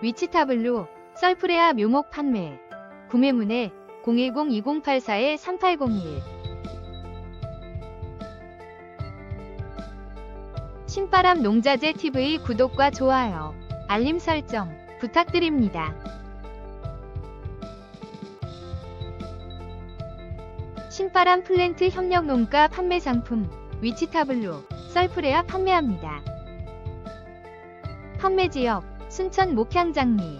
위치타블로 썰프레아 묘목 판매 구매문의 010-2084-3801 신바람 농자재 TV 구독과 좋아요, 알림 설정 부탁드립니다. 신바람 플랜트 협력 농가 판매 상품 위치타블로 썰프레아 판매합니다. 판매 지역 순천 목향장리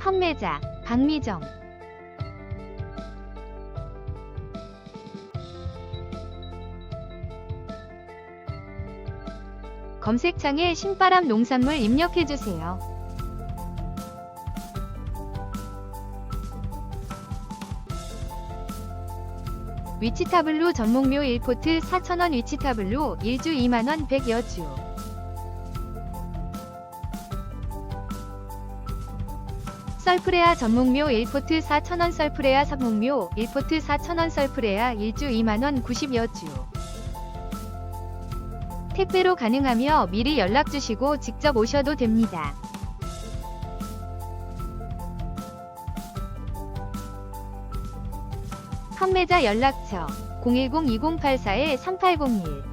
판매자 박미정 검색창에 신바람 농산물 입력해주세요. 위치타블로 전목묘 1포트 4,000원 위치타블로 1주 2만원 100여주 썰프레아 전목묘 1포트 4,000원 썰프레아 삼목묘 1포트 4,000원 썰프레아 1주 2만원 90여주 택배로 가능하며 미리 연락 주시고 직접 오셔도 됩니다. 판매자 연락처 010-2084-3801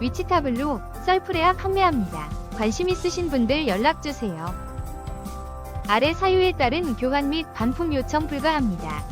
위치타블로 썰프레아 판매합니다. 관심 있으신 분들 연락주세요. 아래 사유에 따른 교환 및 반품 요청 불가합니다.